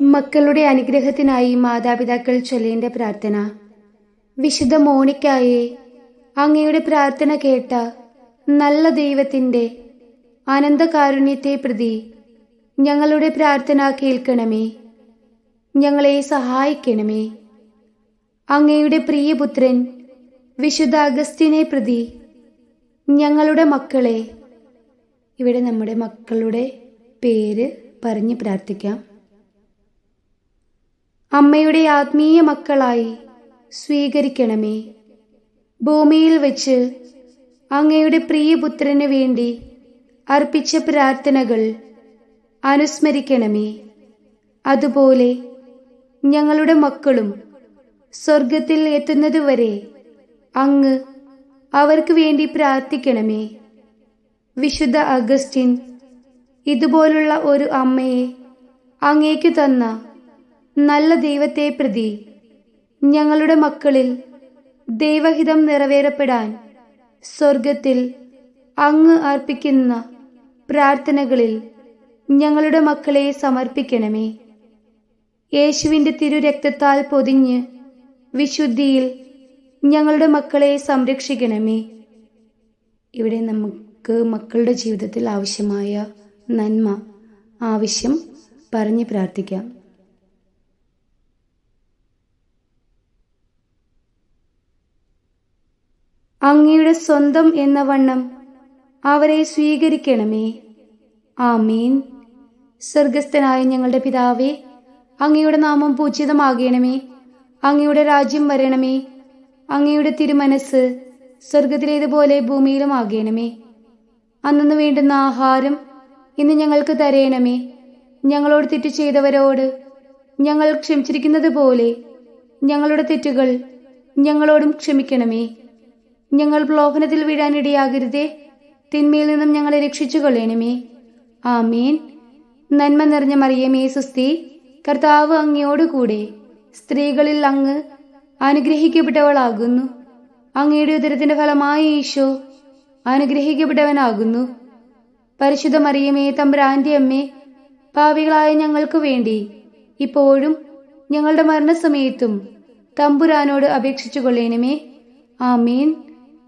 മക്കളുടെ അനുഗ്രഹത്തിനായി മാതാപിതാക്കൾ ചൊല്ലേണ്ട പ്രാർത്ഥന. വിശുദ്ധ മോണിക്കായെ അങ്ങയുടെ പ്രാർത്ഥന കേട്ട നല്ല ദൈവത്തിന്റെ അനന്തകാരുണ്യത്തെ പ്രതി ഞങ്ങളുടെ പ്രാർത്ഥന കേൾക്കണമേ. ഞങ്ങളെ സഹായിക്കണമേ. അങ്ങയുടെ പ്രിയപുത്രൻ വിശുദ്ധ അഗസ്റ്റിനെ പ്രതി ഞങ്ങളുടെ മക്കളെ. ഇവിടെ നമ്മുടെ മക്കളുടെ പേര് പറഞ്ഞ് പ്രാർത്ഥിക്കാം. അമ്മയുടെ ആത്മീയ മക്കളായി സ്വീകരിക്കണമേ. ഭൂമിയിൽ വെച്ച് അങ്ങയുടെ പ്രിയപുത്രന് വേണ്ടി അർപ്പിച്ച പ്രാർത്ഥനകൾ അനുസ്മരിക്കണമേ. അതുപോലെ ഞങ്ങളുടെ മക്കളും സ്വർഗത്തിൽ എത്തുന്നതുവരെ അങ്ങ് അവർക്ക് വേണ്ടി പ്രാർത്ഥിക്കണമേ. വിശുദ്ധ അഗസ്റ്റിൻ ഇതുപോലുള്ള ഒരു അമ്മയെ അങ്ങേക്ക് തന്ന നല്ല ദൈവത്തെ പ്രതി. ഞങ്ങളുടെ മക്കളിൽ ദൈവഹിതം നിറവേറപ്പെടാൻ സ്വർഗത്തിൽ അങ്ങ് അർപ്പിക്കുന്ന പ്രാർത്ഥനകളിൽ ഞങ്ങളുടെ മക്കളെ സമർപ്പിക്കണമേ. യേശുവിന്റെ തിരുരക്തത്താൽ പൊതിഞ്ഞ് വിശുദ്ധിയിൽ ഞങ്ങളുടെ മക്കളെ സംരക്ഷിക്കണമേ. ഇവിടെ നമുക്ക് മക്കളുടെ ജീവിതത്തിൽ ആവശ്യമായ നന്മ ആവശ്യം പറഞ്ഞ് പ്രാർത്ഥിക്കാം. അങ്ങയുടെ സ്വന്തം എന്ന വണ്ണം അവരെ സ്വീകരിക്കണമേ. ആമീൻ. സ്വർഗസ്ഥനായ ഞങ്ങളുടെ പിതാവേ അങ്ങയുടെ നാമം പൂജിതമാകണമേ. അങ്ങയുടെ രാജ്യം വരണമേ. അങ്ങയുടെ തിരുമനസ് സ്വർഗത്തിലേതുപോലെ ഭൂമിയിലും ആകണമേ. അന്നു വേണ്ടുന്ന ആഹാരം ഇന്ന് ഞങ്ങൾക്ക് തരയണമേ ഞങ്ങളോട് തെറ്റ് ചെയ്തവരോട് ഞങ്ങൾ ക്ഷമിച്ചിരിക്കുന്നത് പോലെ ഞങ്ങളുടെ തെറ്റുകൾ ഞങ്ങളോടും ക്ഷമിക്കണമേ. ഞങ്ങൾ പ്രലോഭനത്തിൽ വീഴാനിടയാകരുതേ തിന്മയിൽ നിന്നും ഞങ്ങളെ രക്ഷിച്ചു കൊള്ളേണമേ ആമീൻ. നന്മ നിറഞ്ഞ മറിയമേ സുസ്തി കർത്താവ് അങ്ങയോടുകൂടെ സ്ത്രീകളിൽ അങ്ങ് അനുഗ്രഹിക്കപ്പെട്ടവളാകുന്നു. അങ്ങയുടെ ഉദരത്തിന്റെ ഫലമായ ഈശോ അനുഗ്രഹിക്കപ്പെട്ടവനാകുന്നു. പരിശുദ്ധ മറിയമേ തമ്പ്രാന്റെ അമ്മേ പാവികളായ ഞങ്ങൾക്ക് വേണ്ടി ഇപ്പോഴും ഞങ്ങളുടെ മരണസമയത്തും തമ്പുരാനോട് അപേക്ഷിച്ചു കൊള്ളേണമേ ആമീൻ.